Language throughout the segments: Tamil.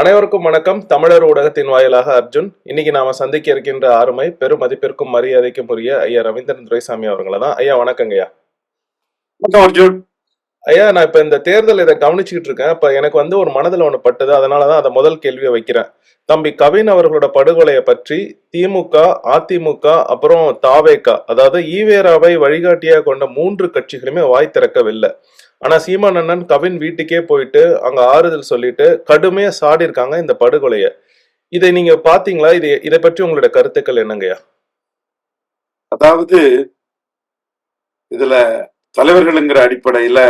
அனைவருக்கும் வணக்கம். தமிழர் ஊடகத்தின் வாயிலாக அர்ஜுன். இன்னைக்கு நாம சந்திக்க இருக்கின்ற ஆறுமை பெரும் மதிப்பிற்கும் மரியாதைக்கும் உரிய ஐயா ரவீந்திரன் துரைசாமி அவர்களை தான் ஐயா வணக்கங்க ஐயா வணக்கம் அர்ஜுன். ஐயா நான் இப்ப இந்த தேர்தல் இதை கவனிச்சுக்கிட்டு இருக்கேன். இப்ப எனக்கு வந்து ஒரு மனதுல ஒண்ணு பட்டது. அதனாலதான் அதை முதல் கேள்வியை வைக்கிறேன். தம்பி கவின் அவர்களோட படுகொலையை பற்றி திமுக அதிமுக அப்புறம் தாவேகா அதாவது ஈவேராவை வழிகாட்டியாக கொண்ட மூன்று கட்சிகளுமே வாய் திறக்கவில்லை. ஆனா சீமான் அண்ணன் கவின் வீட்டுக்கே போயிட்டு அங்க ஆறுதல் சொல்லிட்டு கடுமையா சாடி இருக்காங்க இந்த படுகொலைய. இதை நீங்க பாத்தீங்களா? இது இதை பற்றி உங்களோட கருத்துக்கள் என்னங்கய்யா? அதாவது இதுல தலைவர்களுங்கிற அடிப்படையில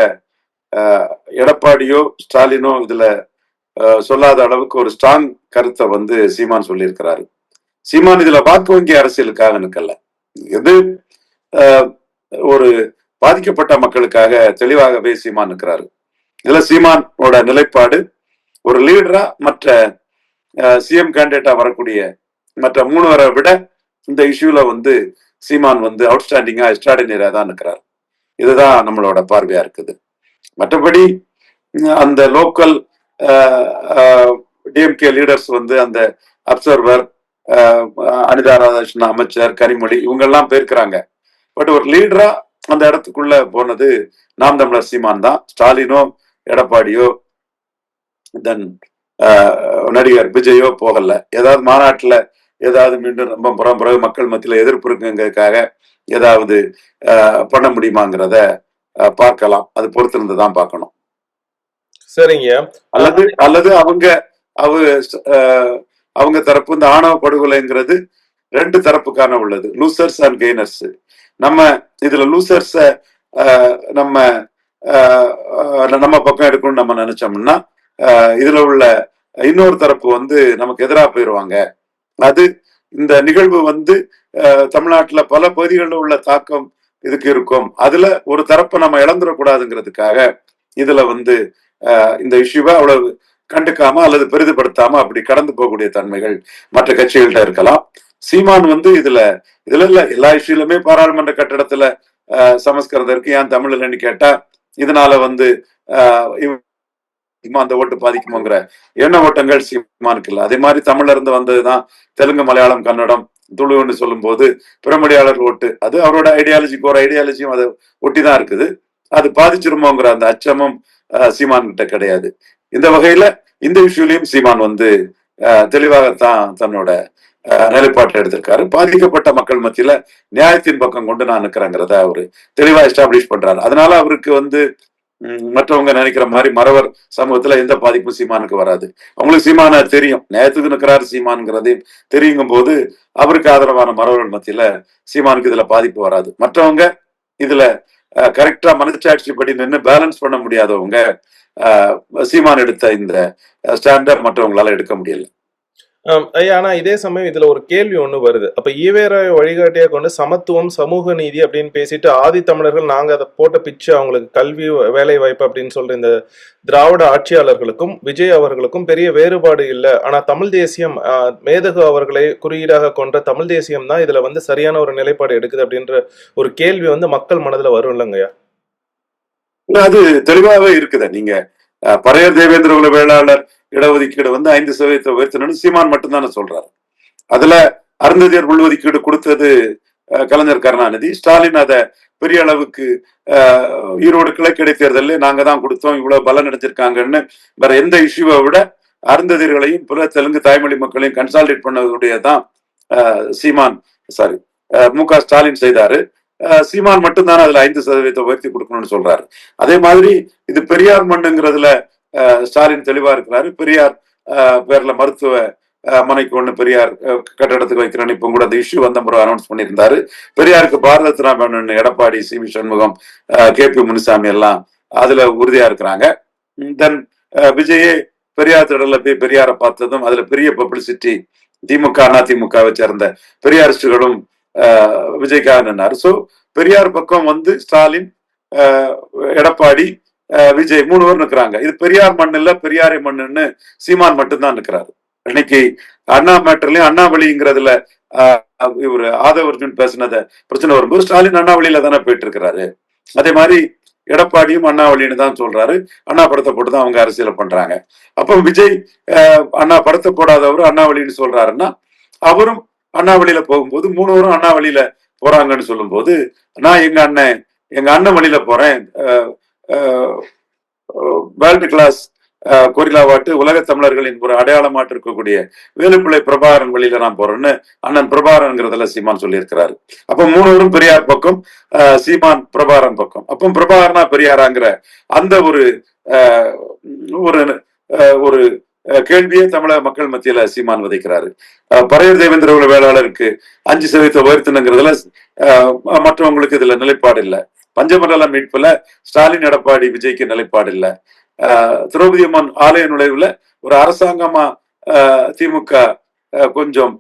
அஹ், எடப்பாடியோ ஸ்டாலினோ இதுல சொல்லாத அளவுக்கு ஒரு ஸ்ட்ராங் கருத்தை வந்து சீமான் சொல்லியிருக்கிறாரு. சீமான் இதுல வாக்கு வங்கி அரசியலுக்காக நிற்கல இது அஹ், ஒரு பாதிக்கப்பட்ட மக்களுக்காக தெளிவாகவே சீமான் இருக்கிறாரு இதுல சீமானோட நிலைப்பாடு ஒரு லீடரா மற்ற சிஎம் கேண்டிடேட்டா வரக்கூடிய மற்ற மூணுவரை விட இந்த இஷ்யூல வந்து சீமான் வந்து அவுட்ஸ்டாண்டிங்கா எக்ஸ்ட்ராடினரியா தான் இருக்கிறார் இதுதான் நம்மளோட பார்வையா இருக்குது. மற்றபடி அந்த லோக்கல் டிஎம்கே லீடர்ஸ் வந்து அந்த அப்சர்வர் அனிதா ராதாகிருஷ்ணன் அமைச்சர் கனிமொழி இவங்கெல்லாம் போயிருக்கிறாங்க. பட் ஒரு லீடரா அந்த இடத்துக்குள்ள போனது நாம் தமிழர் சீமான் தான். ஸ்டாலினோ எடப்பாடியோ தென் நடிகர் விஜயோ போகல. ஏதாவது மாநாட்டுல ஏதாவது மீண்டும் ரொம்ப புறம் பிறகு மக்கள் மத்தியில எதிர்ப்பு இருக்குங்கிறதுக்காக ஏதாவது பண்ண முடியுமாங்கிறத பார்க்கலாம். அது பொறுத்திருந்து தான் பார்க்கணும். சரிங்க. அல்லது அல்லது அவங்க அவ அஹ், அவங்க தரப்பு இந்த ஆணவ படுகொலைங்கிறது ரெண்டு தரப்புக்கான உள்ளது. லூசர்ஸ் அண்ட் கெய்னர்ஸ் நம்ம இதுல லூசர்ஸ நம்ம நம்ம பக்கம் எடுக்கணும்னு நம்ம நினைச்சோம்னா அஹ், இதுல உள்ள இன்னொரு தரப்பு வந்து நமக்கு எதிராக போயிடுவாங்க அது இந்த நிகழ்வு வந்து தமிழ்நாட்டில் தமிழ்நாட்டுல பல பகுதிகளில் உள்ள தாக்கம் இதுக்கு இருக்கும். அதுல ஒரு தரப்பை நம்ம இழந்துடக்கூடாதுங்கிறதுக்காக இதுல வந்து இந்த இஷ்யூவை அவ்வளவு கண்டுக்காம அல்லது பெரிதுபடுத்தாம அப்படி கடந்து போகக்கூடிய தன்மைகள் மற்ற கட்சிகள்கிட்ட இருக்கலாம். சீமான் வந்து இதுல இதுல இல்ல எல்லா இஷ்யூலுமே பாராளுமன்ற கட்டடத்துல சமஸ்கிருதம் இருக்கு. ஏன் தமிழ் இல்லைன்னு கேட்டா இதனால வந்து அந்த ஓட்டு பாதிக்குமோங்கிற எண்ண ஓட்டங்கள் சீமானுக்கு இல்லை. அதே மாதிரி தமிழ்ல இருந்து வந்ததுதான் தெலுங்கு மலையாளம் கன்னடம் துளுன்னு சொல்லும் போது பிறமொழியாளர் ஓட்டு. அது அவரோட ஐடியாலஜிக்கு ஒரு ஐடியாலஜியும் அதை ஒட்டி தான் இருக்குது. அது பாதிச்சிருமோங்கிற அந்த அச்சமும் சீமான் கிட்ட கிடையாது. இந்த வகையில இந்த இஷ்யூலையும் சீமான் வந்து தெளிவாகத்தான் தன்னோட நிலைப்பாட்டை எடுத்திருக்காரு. பாதிக்கப்பட்ட மக்கள் மத்தியில நியாயத்தின் பக்கம் கொண்டு நான் நிற்கிறேங்கிறத அவரு தெளிவா எஸ்டாப்ளிஷ் பண்றாரு. அதனால அவருக்கு வந்து மற்றவங்க நினைக்கிற மாதிரி மறவர் சமூகத்துல எந்த பாதிப்பும் சீமானுக்கு வராது. அவங்களுக்கு சீமான தெரியும். நியாயத்துக்கு நிற்கிறாரு சீமானுங்கிறதையும் தெரியுங்கும் போது அவருக்கு ஆதரவான மறவர்கள் மத்தியில சீமானுக்கு இதுல பாதிப்பு வராது. மற்றவங்க இதுல கரெக்டா மனச்சாட்சிப்படி நின்று பேலன்ஸ் பண்ண முடியாதவங்க சீமான் எடுத்த இந்த ஸ்டாண்டை மற்றவங்களால எடுக்க முடியல. ஆனா இதே சமயம் இதுல ஒரு கேள்வி ஒண்ணு வருது. அப்ப ஈவேராய வழிகாட்டியா கொண்டு சமத்துவம் சமூக நீதி அப்படின்னு பேசிட்டு ஆதி தமிழர்கள் நாங்க அதை போட்ட பிச்சு அவங்களுக்கு கல்வி வேலை வாய்ப்பு அப்படின்னு சொல்ற இந்த திராவிட ஆட்சியாளர்களுக்கும் விஜய் அவர்களுக்கும் பெரிய வேறுபாடு இல்லை. ஆனா தமிழ் தேசியம் மேதகு அவர்களை குறியீடாக கொண்ட தமிழ் தேசியம் தான் இதுல வந்து சரியான ஒரு நிலைப்பாடு எடுக்குது அப்படின்ற ஒரு கேள்வி வந்து மக்கள் மனதுல வரும் இல்லைங்கய்யா அது தெளிவாவே இருக்குது நீங்க. பறையர் தேவேந்திர குல வேளாளர் இடஒதுக்கீடு வந்து ஐந்து சதவீதத்தை உயர்த்தணும்னு சீமான் மட்டும்தானே சொல்றாரு. அதுல அருந்ததியர் உள்ஒதுக்கீடு கொடுத்தது கலைஞர் கருணாநிதி. ஸ்டாலின் அதை பெரிய அளவுக்கு ஈரோடு கிழக்கு இடைத்தேர்தலில் நாங்க தான் கொடுத்தோம் இவ்வளவு பலன் அடைஞ்சிருக்காங்கன்னு. வேற எந்த இஷ்யூவை விட அருந்ததியர்களையும் பிற தெலுங்கு தாய்மொழி மக்களையும் கன்சால்டேட் பண்ணதுடையதான் அஹ், சீமான் சாரி மு க ஸ்டாலின் செய்தாரு. சீமான் மட்டும்தானே அதுல ஐந்து சதவீதத்தை உயர்த்தி கொடுக்கணும்னு சொல்றாரு. அதே மாதிரி இது பெரியார் மண்ணுங்கிறதுல அஹ், ஸ்டாலின் தெளிவா இருக்கிறாரு. பெரியார் பேர்ல மருத்துவ மனைக்கு ஒண்ணு பெரியார் கட்டடத்துக்கு வைக்கிறேன்னு இப்போ கூட அந்த இஷ்யூ வந்த முறை அனௌன்ஸ் பண்ணியிருந்தாரு. பெரியாருக்கு பாரத திராமன் Edappadi C. V. Shanmugam K. P. Munisamy எல்லாம் அதுல உறுதியா இருக்கிறாங்க. தென் விஜயே பெரியார் திடல்ல போய் பெரியாரை பார்த்ததும் அதுல பெரிய பப்ளிசிட்டி திமுக அதிமுகவை சேர்ந்த பெரியாரிஸ்டுகளும் அஹ், விஜய்க்காக ஸோ பெரியார் பக்கம் வந்து ஸ்டாலின் எடப்பாடி அஹ், விஜய் மூணு பேர் நிக்கிறாங்க. இது பெரியார் மண் இல்ல பெரியாரை மண்ணுன்னு சீமான் மட்டும்தான் நிக்கிறாரு. இன்னைக்கு அண்ணா மேட்டர்லயும் அண்ணாவளிங்கிறதுல இவர் ஆதவர்ஜுன் பேசினத பிரச்சனை வரும்போது ஸ்டாலின் அண்ணாவளியில தானே போயிட்டு இருக்கிறாரு அதே மாதிரி எடப்பாடியும் அண்ணாவளின்னு தான் சொல்றாரு. அண்ணா படத்தை போட்டு தான் அவங்க அரசியல பண்றாங்க. அப்போ விஜய் அஹ், அண்ணா படத்தை போடாதவர் அண்ணாவளின்னு சொல்றாருன்னா அவரும் அண்ணாவளியில போகும்போது மூணுவரும் அண்ணாவளியில போறாங்கன்னு சொல்லும்போது நான் எங்க அண்ணன் எங்க அண்ணன் வழியில போறேன். வேர்ல்டு கிளாஸ் கொரிலாவாட்டு உலக தமிழர்களின் ஒரு அடையாளமாட்டு இருக்கக்கூடிய வேலுப்பிள்ளை பிரபாகரன் வழியில நான் போறேன்னு அண்ணன் பிரபாகரன்ங்கிறதுல சீமான் சொல்லியிருக்கிறாரு. அப்ப மூணுவரும் பெரியார் பக்கம் சீமான் பிரபாகரன் பக்கம். அப்போ பிரபாகரனா பெரியாராங்கிற அந்த ஒரு ஒரு ஒரு கேள்வியை தமிழக மக்கள் மத்தியில சீமான் விதைக்கிறாரு. அஹ், தேவேந்திர குல வேளாளருக்கு அஞ்சு சதவீதத்தை உயர்த்தினுங்கிறதுல அஹ், மற்றவங்களுக்கு இதுல நிலைப்பாடு இல்லை. பஞ்சமண்டல மீட்புல ஸ்டாலின் எடப்பாடி விஜய்க்கு நிலைப்பாடு இல்லை. திரௌபதி அம்மன் ஆலய நுழைவுல ஒரு அரசாங்கமா திமுக கொஞ்சம்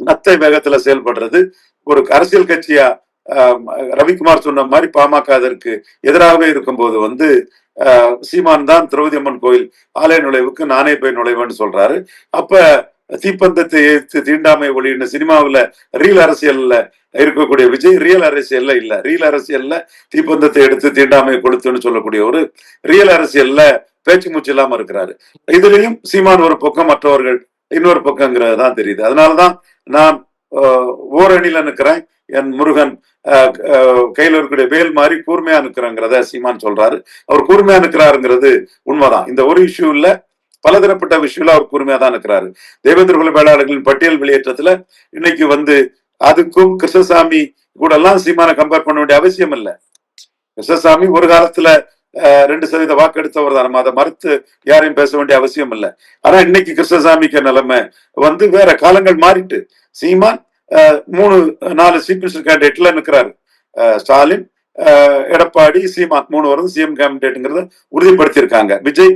நத்தை வேகத்துல செயல்படுறது ஒரு அரசியல் கட்சியா ரவிக்குமார் சொன்ன மாதிரி பாமக அதற்கு எதிராகவே இருக்கும்போது வந்து சீமான் தான் திரௌபதி அம்மன் கோயில் ஆலய நுழைவுக்கு நானே போய் நுழைவேன்னு சொல்றாரு. அப்ப தீப்பந்தத்தை எதிர்த்து தீண்டாமை ஒளின்னு சினிமாவுல ரீல் அரசியல்ல இருக்கக்கூடிய விஜய் ரியல் அரசியல்ல இல்ல. ரியல் அரசியல்ல தீப்பந்தத்தை எடுத்து தீண்டாமை கொளுத்துன்னு சொல்லக்கூடிய ஒரு ரியல் அரசியல்ல பேச்சு மூச்சு இல்லாம இருக்கிறாரு. இதுலயும் சீமான் ஒரு பக்கம் மற்றவர்கள் இன்னொரு பக்கங்கிறது தான் தெரியுது. அதனாலதான் நான் ஓரணியில நிற்கிறேன் என் முருகன் கையில் கையில இருக்கக்கூடிய வேல் மாதிரி கூர்மையா நிற்கிறாங்கிறத சீமான் சொல்றாரு. அவர் கூர்மையா நிக்கிறாருங்கிறது உண்மைதான். இந்த ஒரு இஷ்யூ இல்ல பலதரப்பட்ட விஷயம்ல அவர் கூர்மையா தான் இருக்கிறாரு தேவேந்திர குல வேளாளர்களின் பட்டியல் வெளியேற்றத்துல இன்னைக்கு வந்து அதுக்கும் கிருஷ்ணசாமி கூட எல்லாம் சீமான கம்பேர் பண்ண வேண்டிய அவசியம் இல்லை. கிருஷ்ணசாமி ஒரு காலத்துல அஹ், ரெண்டு சதவீத வாக்கு எடுத்தவர் தான். நம்ம அதை மறுத்து யாரையும் பேச வேண்டிய அவசியம் இல்லை. ஆனா இன்னைக்கு கிருஷ்ணசாமிக்கு நிலைமை வந்து வேற காலங்கள் மாறிட்டு. சீமான் மூணு நாலு சீஃப் கேண்டிடேட்ல நிக்கிறாரு. ஸ்டாலின் எடப்பாடி சீமான் மூணு வரும் சிஎம் கேண்டிடேட்டுங்கிறத உறுதிப்படுத்தியிருக்காங்க. விஜய்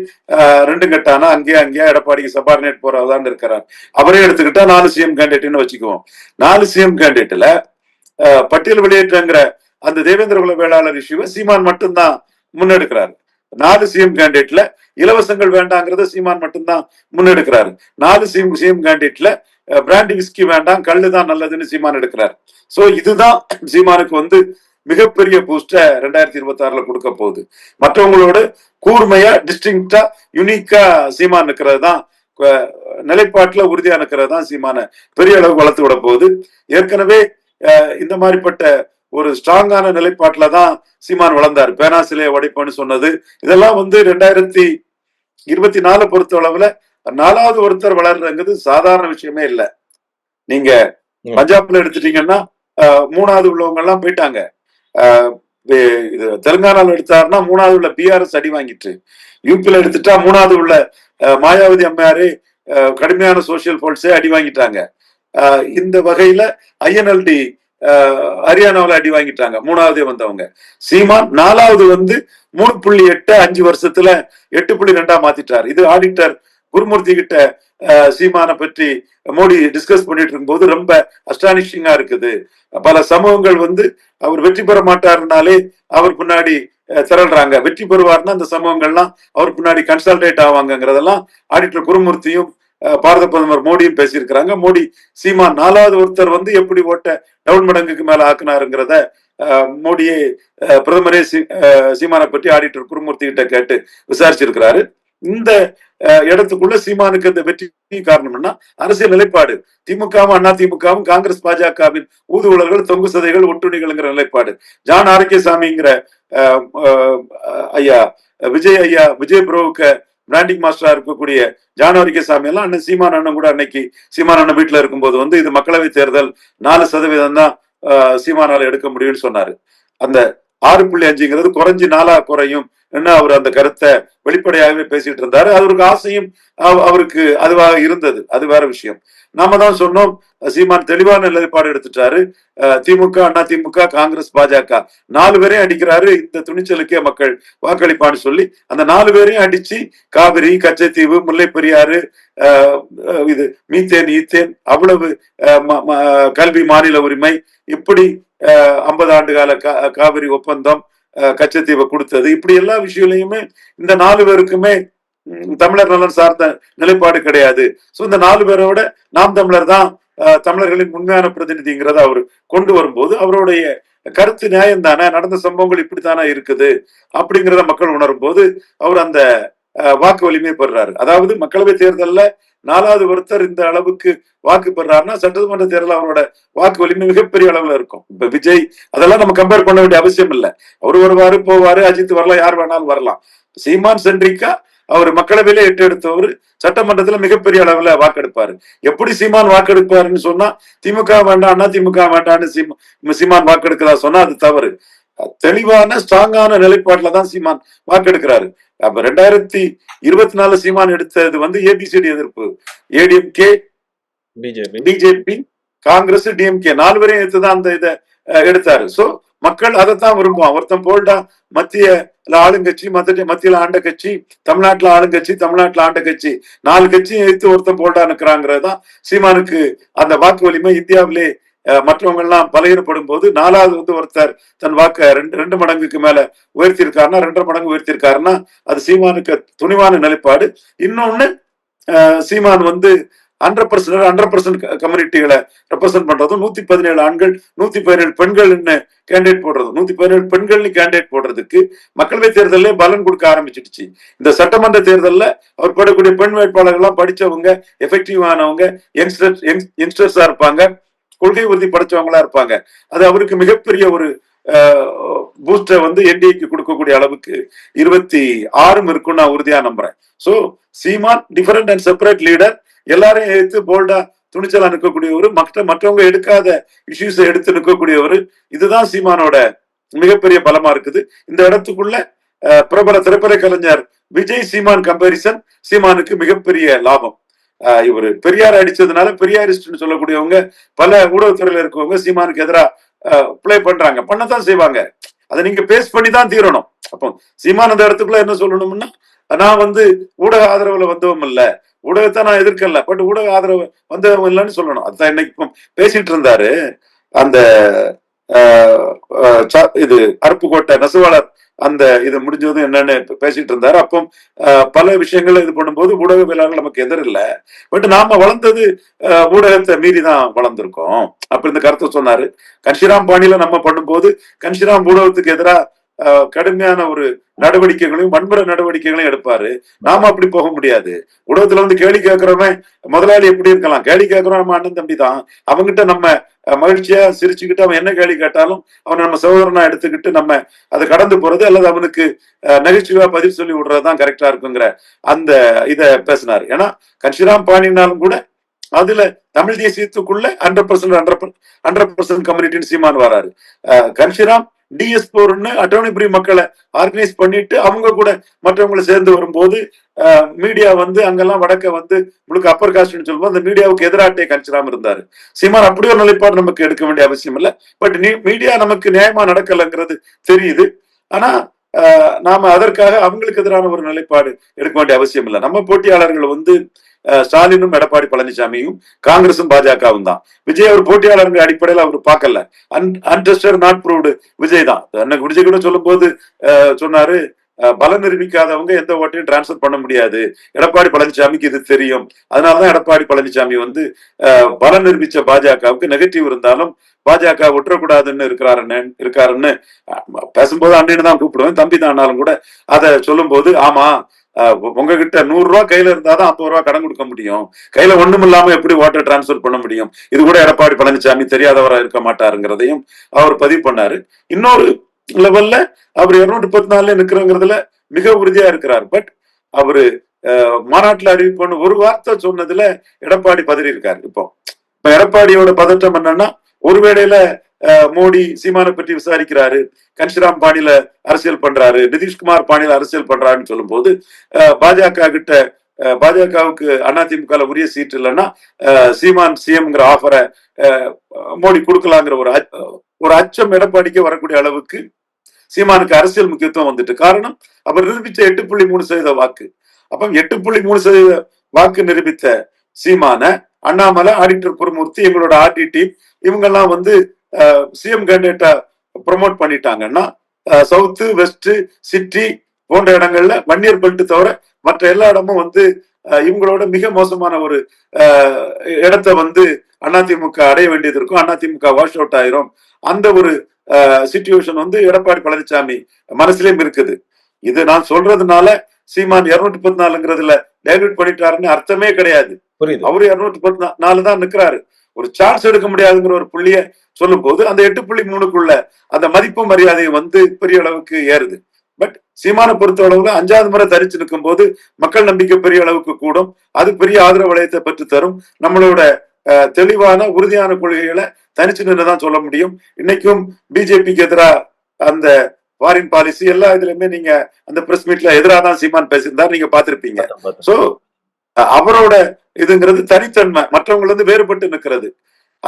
ரெண்டு கட்டானா அங்கேயே அங்கேயே எடப்பாடிக்கு சபார்டினேட் போறதான் இருக்கிறார். அவரே எடுத்துக்கிட்டா நாலு சிஎம் கேண்டிடேட்னு வச்சுக்குவோம். நாலு சிஎம் கேண்டிடேட்ல பட்டியல் வெளியேற்றங்கிற அந்த தேவேந்திர குல வேளாளர் இஷ்யூவை சீமான் மட்டும்தான் முன்னெடுக்கிறாரு. நாலு சிஎம் கேண்டிடேட்ல இலவசங்கள் வேண்டாங்கிறத சீமான் மட்டும்தான் முன்னெடுக்கிறாரு. நாலு சிஎம் சிஎம் கேண்டிடேட்ல பிராண்டி விஸ்கி வேண்டாம் கல்லு தான் நல்லதுன்னு சீமான் எடுக்கிறார். சோ இதுதான் சீமானுக்கு வந்து மிகப்பெரிய பூஸ்டை ரெண்டாயிரத்தி இருபத்தி ஆறுல கொடுக்க போகுது. மற்றவங்களோட கூர்மையா டிஸ்டிங்டா யுனிக்கா சீமான் இருக்கிறது தான் நிலைப்பாட்டில் நிலைப்பாட்டுல உறுதியா இருக்கிறது தான் சீமான பெரிய அளவு வளர்த்து விட போகுது. ஏற்கனவே இந்த மாதிரிப்பட்ட ஒரு ஸ்ட்ராங்கான நிலைப்பாட்டுல தான் சீமான் வளர்ந்தார். பேனா சிலையை உடைப்பேன்னு சொன்னது. இதெல்லாம் வந்து ரெண்டாயிரத்தி இருபத்தி நாலு பொறுத்த அளவுல நாலாவது ஒருத்தர் வளர்றங்கிறது சாதாரண விஷயமே இல்ல. நீங்க. பஞ்சாப்ல எடுத்துட்டீங்கன்னா மூணாவது உள்ளவங்க எல்லாம் போயிட்டாங்க இது தெலுங்கானால எடுத்தாருன்னா மூணாவது உள்ள பிஆர்எஸ் அடி வாங்கிட்டு யூபில எடுத்துட்டா மூணாவது உள்ள மாயாவதி அம்மையாரு கடுமையான சோசியல் போல்ஸே அடி வாங்கிட்டாங்க. இந்த வகையில ஐஎன்எல்டி ஹரியானாவில் அடி வாங்கிட்டாங்க மூணாவதே வந்தவங்க. சீமான் நாலாவது வந்து மூணு புள்ளி எட்டு அஞ்சு வருஷத்துல எட்டு புள்ளி ரெண்டா மாத்திட்டார். இது ஆடிட்டர் குருமூர்த்தி கிட்ட சீமான சீமானை பற்றி மோடி டிஸ்கஸ் பண்ணிட்டு இருக்கும்போது ரொம்ப அஸ்டானிஷிங்கா இருக்குது. பல சமூகங்கள் வந்து அவர் வெற்றி பெற மாட்டாருனாலே அவர் பின்னாடி திரள்றாங்க. வெற்றி பெறுவார்னா அந்த சமூகங்கள்லாம் அவர் பின்னாடி கன்சல்டேட் ஆவாங்கங்கிறதெல்லாம் ஆடிட்டர் குருமூர்த்தியும் பாரத பிரதமர் மோடியும் பேசியிருக்கிறாங்க. மோடி சீமான் நாலாவது ஒருத்தர் வந்து எப்படி ஓட்ட டவுன் மடங்குக்கு மேல ஆக்குனாருங்கிறத மோடியே பிரதமரே சீமானை பற்றி ஆடிட்டர் குருமூர்த்தி கிட்ட கேட்டு விசாரிச்சிருக்கிறாரு. இந்த இடத்துக்குள்ள சீமானுக்கு அந்த வெற்றி காரணம்னா அரசியல் நிலைப்பாடு. திமுகவும் அண்ணா திமுகவும் காங்கிரஸ் பாஜகவின் ஊதுகுழல்கள் தொங்கு சதைகள் ஒட்டுணிகள்ங்கிற நிலைப்பாடு. ஜான் ஆரோக்கியசாமிங்கிற அஹ், ஐயா விஜய் ஐயா விஜய் ப்ரோவுக்கு பிராண்டிங் மாஸ்டரா இருக்கக்கூடிய ஜானவரிக்க ஆரோக்கியசாமி எல்லாம் அண்ணன் சீமான் அண்ணன் கூட அன்னைக்கு சீமான் அண்ணன் வீட்டுல இருக்கும்போது வந்து இது மக்களவை தேர்தல் நாலு சதவீதம் தான் சீமானால எடுக்க முடியும்னு சொன்னாரு. அந்த ஆறு புள்ளி அஞ்சுங்கிறது குறைஞ்சு நாலா குறையும் என்ன அவர் அந்த கருத்தை வெளிப்படையாகவே பேசிட்டு இருந்தாரு. அது அவருக்கு ஆசையும் அவருக்கு அதுவாக இருந்தது. அது வேற விஷயம். நாம தான் சொன்னோம் சீமான் தெளிவான நிலைப்பாடு எடுத்துட்டாரு. அஹ், திமுக அண்ணா திமுக காங்கிரஸ் பாஜக. நாலு பேரையும் அடிக்கிறாரு இந்த துணிச்சலுக்கே மக்கள் வாக்களிப்பான்னு சொல்லி. அந்த நாலு பேரையும் அடிச்சு காவிரி கச்சைத்தீவு முல்லை பெரியாறு இது மீத்தேன் ஈத்தேன் அவ்வளவு கல்வி மாநில உரிமை. இப்படி ஐம்பது ஆண்டு கால கா- காவிரி ஒப்பந்தம் கச்சத்தீவை கொடுத்தது. இப்படி எல்லா விஷயங்களையுமே இந்த நாலு பேருக்குமே தமிழர் நலன் சார்ந்த நிலைப்பாடு கிடையாது. சோ இந்த நாலு பேரோட நாம் தமிழர் தான் தமிழர்களின் உண்மையான பிரதிநிதிங்கிறத அவர் கொண்டு வரும்போது அவருடைய கருத்து நியாயம் தானே நடந்த சம்பவங்கள் இப்படித்தானே இருக்குது அப்படிங்கிறத மக்கள் உணரும் போது அவர் அந்த வாக்கு வலிமை பெறுறாரு. அதாவது மக்களவை தேர்தல்ல நாலாவது ஒருத்தர் இந்த அளவுக்கு வாக்கு பெறாருன்னா சட்டமன்ற தேர்தல் அவரோட வாக்கு வலிமை மிகப்பெரிய அளவுல இருக்கும். இப்ப விஜய் அதெல்லாம் நம்ம கம்பேர் பண்ண வேண்டிய அவசியம் இல்லை. அவர் வருவாரு போவாரு அஜித் வரலாம் யார் வேணாலும் வரலாம். சீமான் சென்றிக்கா அவர் மக்களவையில எட்டு எடுத்தவர் சட்டமன்றத்துல மிகப்பெரிய அளவுல வாக்கெடுப்பாரு. எப்படி சீமான் வாக்கெடுப்பாருன்னு சொன்னா திமுக வேண்டாம் திமுக வேண்டாம்னு சீமா சீமான் வாக்கெடுக்கிறதா சொன்னா அது தவறு. தெளிவான ஸ்ட்ராங்கான நிலைப்பாட்டுல தான் சீமான் வாக்கெடுக்கிறாரு. அப்ப ரெண்டாயிரத்தி இருபத்தி நாலு சீமான் எடுத்தது வந்து ஏபிசிடி எதிர்ப்பு. ADMK BJP BJP Congress DMK நாலு பேரையும் எடுத்துதான் அந்த இதை எடுத்தாரு. சோ மக்கள் அதைத்தான் விரும்புவான் ஒருத்தன் போல்டா மத்திய ஆளுங்கட்சி மத்திய மத்தியில ஆண்ட கட்சி தமிழ்நாட்டுல ஆளுங்கட்சி தமிழ்நாட்டுல ஆண்ட கட்சி. நாலு கட்சியும் எடுத்து ஒருத்தன் போல்டா நிக்கிறாங்கிறது தான் சீமானுக்கு அந்த வாக்கு வலிமை இந்தியாவிலே அஹ், மற்றவங்க எல்லாம் பலகீனப்படும் போது நாலாவது வந்து ஒருத்தர் தன் வாக்க ரெண்டு ரெண்டு மடங்குக்கு மேல உயர்த்தியிருக்காருன்னா ரெண்டரை மடங்கு உயர்த்தியிருக்காருன்னா அது சீமானுக்கு துணிவான நிலைப்பாடு. இன்னொன்னு சீமான் வந்து ஹண்ட்ரட் பர்சன்ட் ஹண்ட்ரட் பர்சன்ட் கம்யூனிட்டிகளை ரெப்ரசென்ட் பண்றதும் நூத்தி பதினேழு ஆண்கள் நூத்தி பதினேழு பெண்கள்னு கேண்டிடேட் போடுறது. நூத்தி பதினேழு பெண்கள்னு கேண்டிடேட் போடுறதுக்கு மக்களவை தேர்தலே பலன் கொடுக்க ஆரம்பிச்சிடுச்சு. இந்த சட்டமன்ற தேர்தலில் அவர் போடக்கூடிய பெண் வேட்பாளர்கள்லாம் படிச்சவங்க எஃபெக்டிவானவங்க யங்ஸ்டர்ஸ் யங்ஸ்டர்ஸா இருப்பாங்க கொள்கை உறுதி படைச்சவங்களா இருப்பாங்க. அது அவருக்கு மிகப்பெரிய ஒரு பூஸ்டை வந்து என்டிஏக்கு கொடுக்கக்கூடிய அளவுக்கு இருபத்தி ஆறும் இருக்கும் நான் உறுதியா நம்புறேன். So Seeman different and separate leader எல்லாரையும் எடுத்து போல்டா துணிச்சலா நிற்கக்கூடியவர். மற்ற மற்றவங்க எடுக்காத இஷ்யூஸை எடுத்து நிற்கக்கூடியவர். இதுதான் சீமானோட மிகப்பெரிய பலமா இருக்குது. இந்த இடத்துக்குள்ள பிரபல திரைப்பட கலைஞர் விஜய் சீமான் கம்பேரிசன் சீமானுக்கு மிகப்பெரிய லாபம். இவர் இவரு பெரியார் அடிச்சதுனால பெரியாரிஸ்ட்னு சொல்லக்கூடியவங்க பல ஊடகத்துறையில இருக்கவங்க சீமானுக்கு எதிராக பிளே பண்றாங்க. பண்ணத்தான் செய்வாங்க. அதை நீங்க பேஸ் பண்ணி தான் தீரணும். அப்போ சீமான் அந்த இடத்துக்குள்ள என்ன சொல்லணும்னா நான் வந்து ஊடக ஆதரவுல வந்தவன் இல்லை ஊடகத்தை நான் எதிர்க்கல. பட் ஊடக ஆதரவு வந்தவங்க இல்லைன்னு சொல்லணும். அதுதான் இன்னைக்கு இப்போ பேசிட்டு இருந்தாரு. அந்த ஆஹ், இது அருப்புக்கோட்டை நெசவாளர் அந்த இது முடிஞ்சதும் என்னன்னு பேசிட்டு இருந்தாரு. அப்போ பல விஷயங்கள் இது பண்ணும்போது ஊடகவியலாளர்கள் நமக்கு எதிர் இல்ல. பட் நாம வளர்ந்தது ஆஹ், ஊடகத்தை மீறி தான் வளர்ந்துருக்கோம். அப்படி இந்த கருத்தை சொன்னாரு. கன்ஷிராம் பாணியில நம்ம பண்ணும்போது கன்ஷிராம் ஊடகத்துக்கு எதிராக கடுமையான ஒரு நடவடிக்கைகளையும் வன்முறை நடவடிக்கைகளையும் எடுப்பாரு. நாம அப்படி போக முடியாது. உலகத்துல வந்து கேள்வி கேட்கிறவன் முதலாளி எப்படி இருக்கலாம்? கேள்வி கேட்கறோம் நம்ம அண்ணன் தம்பி தான். அவங்ககிட்ட நம்ம மகிழ்ச்சியா சிரிச்சுக்கிட்டு அவன் என்ன கேள்வி கேட்டாலும் அவனை நம்ம சகோதரனா எடுத்துக்கிட்டு நம்ம அதை கடந்து போறது அல்லது அவனுக்கு அஹ், நகைச்சுவையா சொல்லி விடுறதுதான் கரெக்டா இருக்குங்கிற அந்த இத பேசினார். ஏன்னா கன்ஷிராம் பாணினாலும் கூட அதுல Tamil தேசியத்துக்குள்ள hundred percent hundred hundred percent கம்யூனிட்டின்னு Seeman வராரு. அஹ், கன்ஷிராம் டிஎஸ் போர்னு அட்டோனிபுரி மக்களை ஆர்கனைஸ் பண்ணிட்டு அவங்க கூட மற்றவங்களை சேர்ந்து வரும்போது மீடியா வந்து அங்கெல்லாம் வடக்க வந்து முழுக்க அப்பர் காஸ்ட்னு சொல்லும்போது அந்த மீடியாவுக்கு எதிராட்டே கழிச்சிடாம இருந்தாரு. சீமான் அப்படி ஒரு நிலைப்பாடு நமக்கு எடுக்க வேண்டிய அவசியம் இல்லை. பட் மீடியா நமக்கு நியாயமா நடக்கலைங்கிறது தெரியுது. ஆனா ஆஹ், நாம அதற்காக அவங்களுக்கு எதிரான ஒரு நிலைப்பாடு எடுக்க வேண்டிய அவசியம் இல்லை. நம்ம போட்டியாளர்கள் வந்து ஸ்டாலினும் எடப்பாடி பழனிசாமியும் காங்கிரசும் பாஜகவும் தான். விஜய் அவர் போட்டியாளர்கள் அடிப்படையில் அவர் பார்க்கல. அன்டெஸ்டட் நாட் ப்ரூவ்டு விஜய் தான். அன்னைக்கு விஜய் கூட சொல்லும் போது சொன்னாரு பலன் நிரூபிக்காதவங்க எந்த ஓட்டையும் டிரான்ஸ்ஃபர் பண்ண முடியாது. எடப்பாடி பழனிசாமிக்கு இது தெரியும். அதனாலதான் எடப்பாடி பழனிசாமி வந்து ஆஹ், நிரூபிச்ச பாஜகவுக்கு நெகட்டிவ் இருந்தாலும் பாஜக விட்டுறக்கூடாதுன்னு இருக்கிறாருன்னு இருக்காருன்னு பேசும்போது அண்ணன்னு தான் கூப்பிடுவேன். தம்பி தானாலும் கூட அதை சொல்லும்போது ஆமா உங்ககிட்ட நூறு ரூபா கையில இருந்தாதான் ஐம்பது ரூபா கடன் கொடுக்க முடியும். கையில ஒண்ணும் இல்லாம எப்படி ஓட்டர் டிரான்ஸ்பர் பண்ண முடியும்? இது கூட எடப்பாடி பழனிசாமி தெரியாதவரா இருக்க மாட்டாருங்கிறதையும் அவர் பதிவு பண்ணாரு. இன்னொரு லெவல்ல அவர் இருநூற்றி முப்பத்தி நாலுல நிக்கிறோங்கிறதுல மிக உறுதியா இருக்கிறார். பட் அவரு மாநாட்டில் மாநாட்டுல அறிவிப்புன்னு ஒரு வார்த்தை சொன்னதுல எடப்பாடி பதறி இருக்காரு. இப்போ இப்ப எடப்பாடியோட பதட்டம் என்னன்னா ஒருவேளையில மோடி சீமானை பற்றி விசாரிக்கிறாரு. கன்ஷிராம் பாணியில அரசியல் பண்றாரு. நிதிஷ்குமார் பாணியில அரசியல் பண்றாருன்னு சொல்லும்போது அஹ், பாஜக கிட்ட பாஜகவுக்கு அதிமுக உரிய சீட் இல்லைன்னா சீமான் சிஎம்ங்கிற ஆஃபரை மோடி கொடுக்கலாங்கிற ஒரு ஒரு அச்சம் எடப்பாடிக்கு வரக்கூடிய அளவுக்கு சீமானுக்கு அரசியல் முக்கியத்துவம் வந்துட்டு. காரணம் அவர் நிரூபிச்ச எட்டு புள்ளி மூணு சதவீத வாக்கு. அப்ப எட்டு புள்ளி மூணு சதவீத வாக்கு நிரூபித்த சீமான அண்ணாமலை ஆடிட்டர் குருமூர்த்தி எங்களோட ஆர்டி டீம் இவங்கெல்லாம் வந்து சிஎம் கேண்டிடேட்டா ப்ரொமோட் பண்ணிட்டாங்கன்னா சவுத்து வெஸ்ட் சிட்டி போன்ற இடங்கள்ல வன்னியர் பெல்ட் தவிர மற்ற எல்லா இடமும் வந்து இவங்களோட மிக மோசமான ஒரு இடத்தை வந்து அதிமுக அடைய வேண்டியது இருக்கும். அதிமுக வாஷ் அவுட் ஆயிரும். அந்த ஒரு சுச்சுவேஷன் வந்து எடப்பாடி பழனிசாமி மனசுலயும் இருக்குது. இது நான் சொல்றதுனால சீமான் இருநூத்தி பத்தி நாலுங்கிறதுல டைல்யூட் பண்ணிட்டாருன்னு அர்த்தமே கிடையாது. புரியுது. அவரு இருநூத்தி பத்து நாலு தான் நிக்கிறாரு. ஒரு சான்ஸ் எடுக்க முடியாதுங்கிற ஒரு புள்ளிய சொல்லும் போது அந்த எட்டு புள்ளி மூணுக்குள்ள அந்த மதிப்பு மரியாதையும் வந்து பெரிய அளவுக்கு ஏறுது. பட் சீமான பொறுத்த அளவுல அஞ்சாவது முறை தரிச்சு நிற்கும் போது மக்கள் நம்பிக்கை பெரிய அளவுக்கு கூடும். அது பெரிய ஆதரவு வளையத்தை பெற்று தரும். நம்மளோட தெளிவான உறுதியான கொள்கைகளை தனிச்சு நின்று தான் சொல்ல முடியும். இன்னைக்கும் பிஜேபிக்கு எதிராக அந்த ஃபாரின் பாலிசி எல்லா இதுலயுமே நீங்க அந்த பிரஸ் மீட்ல எதிராக தான் சீமான் பேசியிருந்தார். நீங்க பார்த்தேன். சோ அவரோட இதுங்கிறது தனித்தன்மை. மற்றவங்கள இருந்து வேறுபட்டு நிற்கிறது.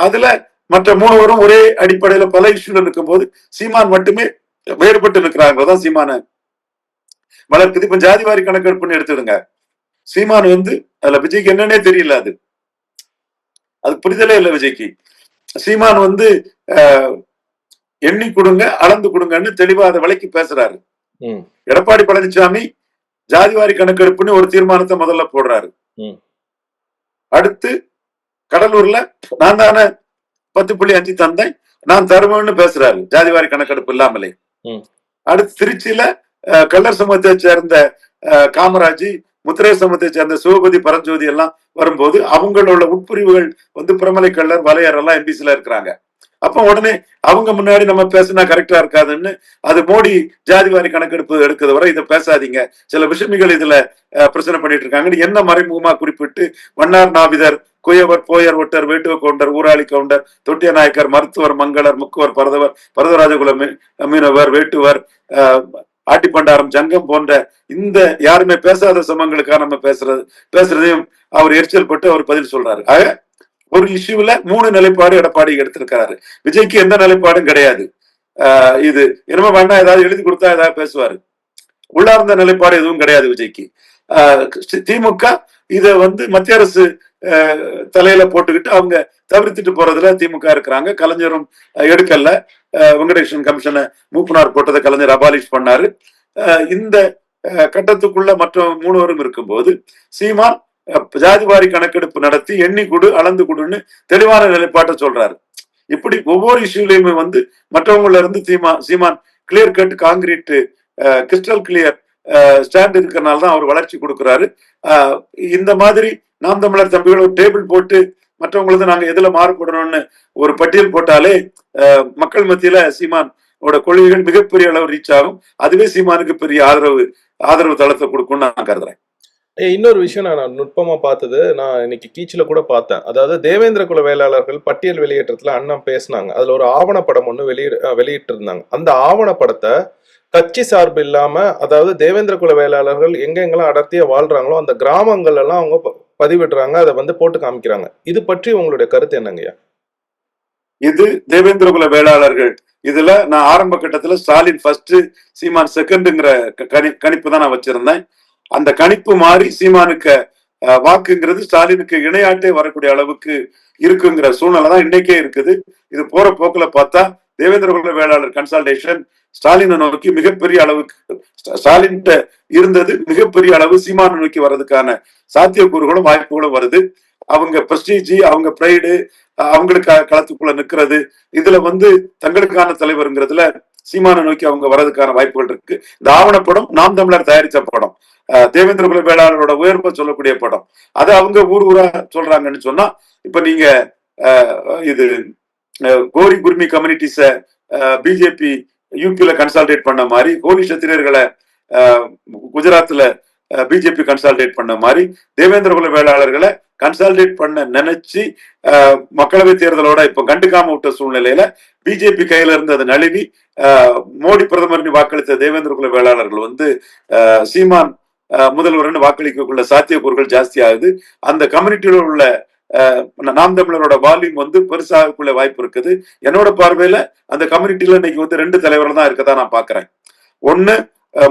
அதுல மற்ற மூணுவரும் ஒரே அடிப்படையில பல இஷ்யூல நிற்கும் போது சீமான் மட்டுமே வேறுபட்டு நிற்கிறாங்கிறதான் சீமான வளர்க்குது. இப்ப ஜாதிவாரி கணக்கெடுப்புன்னு எடுத்துடுங்க. சீமான் வந்து அதுல விஜய்க்கு என்னன்னே தெரியல அது. அது புரிதலே இல்லை விஜய்க்கு. சீமான் வந்து எண்ணி கொடுங்க அளந்து கொடுங்கன்னு தெளிவா அதை விலைக்கு பேசுறாரு. எடப்பாடி பழனிசாமி ஜாதிவாரி கணக்கெடுப்புன்னு ஒரு தீர்மானத்தை முதல்ல போடுறாரு. அடுத்து கடலூர்ல நான் தானே பத்து புள்ளி அஞ்சு தந்தேன் நான் தருவேன்னு பேசுறாரு. ஜாதிவாரி கணக்கெடுப்பு இல்லாமலே. அடுத்து திருச்சியில கள்ளர் சமூகத்தை சேர்ந்த காமராஜ் முத்திரை சமூகத்தை சேர்ந்த சிவபதி பரஞ்சோதி எல்லாம் வரும்போது அவங்களோட உட்பிரிவுகள் வந்து பிரமலை கள்ளர் வலையர் எல்லாம் எம்பிசில இருக்கிறாங்க. அப்ப உடனே அவங்க முன்னாடி நம்ம பேசினா கரெக்டா இருக்காதுன்னு அது மோடி ஜாதிவாரி கணக்கெடுப்பு எடுக்கிறது வரை இதை பேசாதீங்க. சில விஷமிகள் இதுல பிரச்சனை பண்ணிட்டு இருக்காங்கன்னு என்ன மறைமுகமா குறிப்பிட்டு வண்ணார் நாவிதர் குயவர் போயர் ஒட்டர் வேட்டுவ கவுண்டர் ஊராளி கவுண்டர் தொட்டிய நாயக்கர் மருத்துவர் மங்களர் முக்குவர் பரதவர் பரதராஜகுல மீனவர் வேட்டுவர் ஆட்டிப்பண்டாரம் ஜங்கம் போன்ற இந்த யாருமே பேசாத சமங்களுக்காக நம்ம பேசுறது பேசுறதையும் அவர் எரிச்சல் பட்டு அவர் பதில் சொல்றாரு. ஆக ஒரு இஷ்யூல மூணு நிலைப்பாடு எடப்பாடி எடுத்திருக்கிறாரு. விஜய்க்கு எந்த நிலைப்பாடும் கிடையாது. ஆஹ் இது என்னமோ வேணா ஏதாவது எழுதி கொடுத்தா ஏதாவது பேசுவாரு. உள்ளார்ந்த நிலைப்பாடு எதுவும் கிடையாது விஜய்க்கு. ஆஹ் திமுக இதை வந்து மத்திய அரசு ஆஹ் தலையில போட்டுக்கிட்டு அவங்க தவிர்த்துட்டு போறதுல திமுக இருக்கிறாங்க. கலைஞரும் எடுக்கல. வெங்கடேஷன் கமிஷனை மூப்பனார் போட்டதை கலைஞர் அபாலிஷ் பண்ணாரு. இந்த ஆஹ் கட்டத்துக்குள்ள மற்ற மூணுவரும் இருக்கும்போது சீமான் ஜாதி வாரி கணக்கெடுப்பு நடத்தி எண்ணி கொடு அளந்து கொடுன்னு தெளிவான நிலைப்பாட்டை சொல்றாரு. இப்படி ஒவ்வொரு இஷ்யூலையுமே வந்து மற்றவங்கள இருந்து Seema Seeman clear cut concrete crystal clear stand இருக்கிறனால தான் அவர் வளர்ச்சி கொடுக்குறாரு. இந்த மாதிரி நாம் தமிழர் தம்பிகள் ஒரு டேபிள் போட்டு மற்றவங்களது நாங்க எதுல மாறுபடணும்னு ஒரு பட்டியல் போட்டாலே மக்கள் மத்தியில சீமான் ஓட கொள்கைகள் மிகப்பெரிய அளவு ரீச் ஆகும். அதுவே சீமானுக்கு பெரிய ஆதரவு ஆதரவு தளத்தை கொடுக்கும்னு நான் கருதுறேன். இன்னொரு விஷயம் நான் நுட்பமாக நுட்பமா பார்த்தது நான் இன்னைக்கு கீச்சில் கூட பார்த்தேன். அதாவது தேவேந்திர குல வேளாளர்கள் பட்டியல் வெளியேற்றத்தில் அண்ணன் பேசினாங்க. அதுல ஒரு ஆவணப்படம் ஒன்று வெளியிட வெளியிட்டு இருந்தாங்க அந்த ஆவணப்படத்தை கட்சி சார்பு இல்லாம அதாவது தேவேந்திர குல வேளாளர்கள் எங்கெங்கெல்லாம் அடர்த்தியாக அடர்த்தியா வாழ்றாங்களோ அந்த கிராமங்கள் எல்லாம் அவங்க பதிவிடுறாங்க அதை வந்து போட்டு காமிக்கிறாங்க. இது பற்றி உங்களுடைய கருத்து என்னங்கய்யா இது தேவேந்திர குல வேளாளர்கள். இதுல நான் ஆரம்ப கட்டத்துல ஸ்டாலின் ஃபர்ஸ்ட் சீமான் செகண்டுங்கிற கணி கணிப்பு தான் நான் வச்சிருந்தேன். அந்த கணிப்பு மாறி சீமானுக்கு வாக்குங்கிறது ஸ்டாலினுக்கு இணையாட்டே வரக்கூடிய அளவுக்கு இருக்குங்கிற சூழ்நிலை தான் இன்னைக்கே இருக்குது. இது போற போக்குல பார்த்தா தேவேந்திர குல வேளாளர் கன்சல்டேஷன் ஸ்டாலினை நோக்கி மிகப்பெரிய அளவுக்கு ஸ்டாலின் இருந்தது மிகப்பெரிய அளவு சீமான நோக்கி வர்றதுக்கான சாத்தியக்கூறுகளும் வாய்ப்புகளும் வருது. அவங்க பிரஸ்டீஜி அவங்க ப்ரைடு அவங்களுக்கு களத்துக்குள்ள நிக்கிறது. இதுல வந்து தங்களுக்கான தலைவருங்கிறதுல சீமானை நோக்கி அவங்க வர்றதுக்கான வாய்ப்புகள் இருக்கு. இந்த ஆவணப்படம் நாம் தமிழர் தயாரித்த படம். தேவேந்திர குல வேளாளரோட உயர்வை சொல்லக்கூடிய படம். அதை அவங்க ஊர் ஊரா சொல்றாங்கன்னு சொன்னா இப்ப நீங்க இது கோரி குர்மி கம்யூனிட்டிஸ பிஜேபி யூபியில கன்சால்டேட் பண்ண மாதிரி கோலி சத்திரியர்களை குஜராத்ல பிஜேபி கன்சால்டேட் பண்ண மாதிரி தேவேந்திர குல வேளாளர்களை கன்சால்டேட் பண்ண நினைச்சு மக்களவை தேர்தலோட இப்ப கண்டுக்காம விட்ட சூழ்நிலையில பிஜேபி கையில இருந்தது நழுவி மோடி பிரதமர் வாக்களித்த தேவேந்திர குல வேளாளர்கள் வந்து சீமான் முதல்வர்னு வாக்களிக்கக்குள்ள சாத்தியக்கூறுகள் ஜாஸ்தி ஆகுது. அந்த கம்யூனிட்டியில உள்ள நாம் தமிழரோட வால்யூம் வந்து பெருசாகக்குள்ள வாய்ப்பு இருக்குது. என்னோட பார்வையில அந்த கம்யூனிட்டியில இன்னைக்கு வந்து ரெண்டு தலைவர்கள் தான் இருக்கதா நான் பாக்குறேன். ஒன்னு